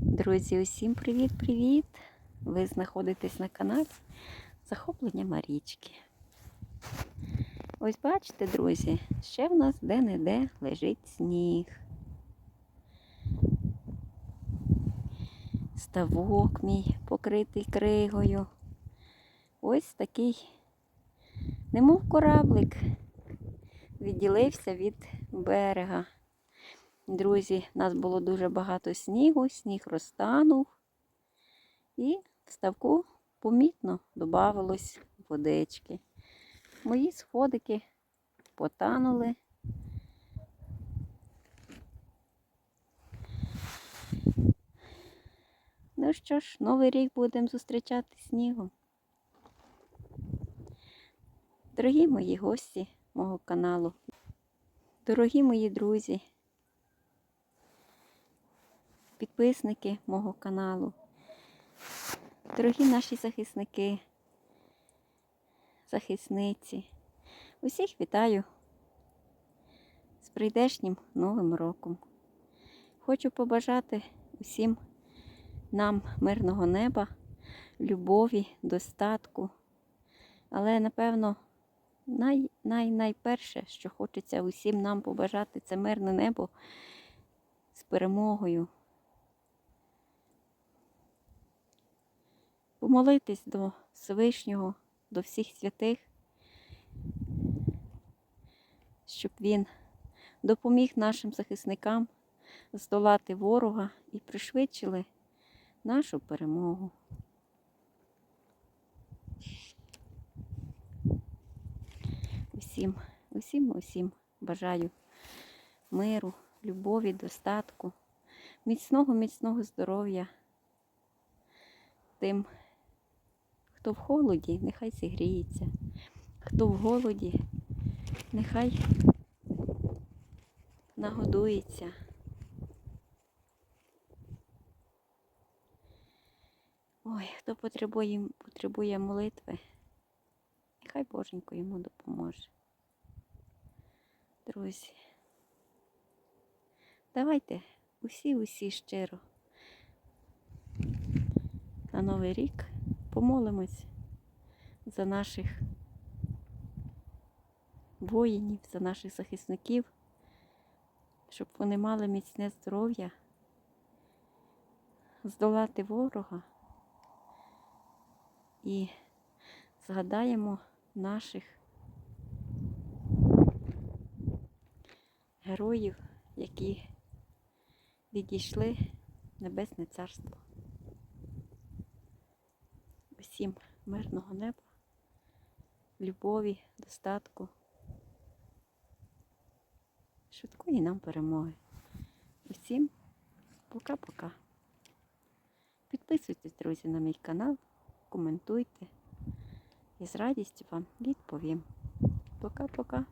Друзі, усім привіт-привіт! Ви знаходитесь на каналі Захоплення Марічки. Ось бачите, друзі, ще в нас де-не-де лежить сніг. Ставок мій покритий кригою. Ось такий, немов кораблик, відділився від берега. Друзі, у нас було дуже багато снігу, сніг розтанув. І в ставку помітно додавалось водички. Мої сходики потанули. Ну що ж, новий рік будемо зустрічати снігом. Дорогі мої гості мого каналу, дорогі мої друзі, підписники мого каналу, дорогі наші захисники, захисниці. Усіх вітаю з прийдешнім Новим роком. Хочу побажати усім нам мирного неба, любові, достатку. Але, напевно, най, най, найперше, що хочеться усім нам побажати, це мирне небо з перемогою. Помолитись до Всевишнього, до всіх святих, щоб він допоміг нашим захисникам здолати ворога і пришвидшили нашу перемогу. Усім, усім, усім бажаю миру, любові, достатку, міцного, міцного здоров'я. Тим, хто в холоді, нехай зігріється, хто в голоді, нехай нагодується. Ой, хто потребує, потребує молитви, нехай Боженько йому допоможе. Друзі, давайте усі-усі щиро на Новий рік помолимось за наших воїнів, за наших захисників, щоб вони мали міцне здоров'я, здолати ворога і згадаємо наших героїв, які відійшли в Небесне Царство. Усім мирного неба, любові, достатку, швидкої нам перемоги. Усім пока-пока. Підписуйтесь, друзі, на мій канал, коментуйте. І з радістю вам відповім. Пока-пока.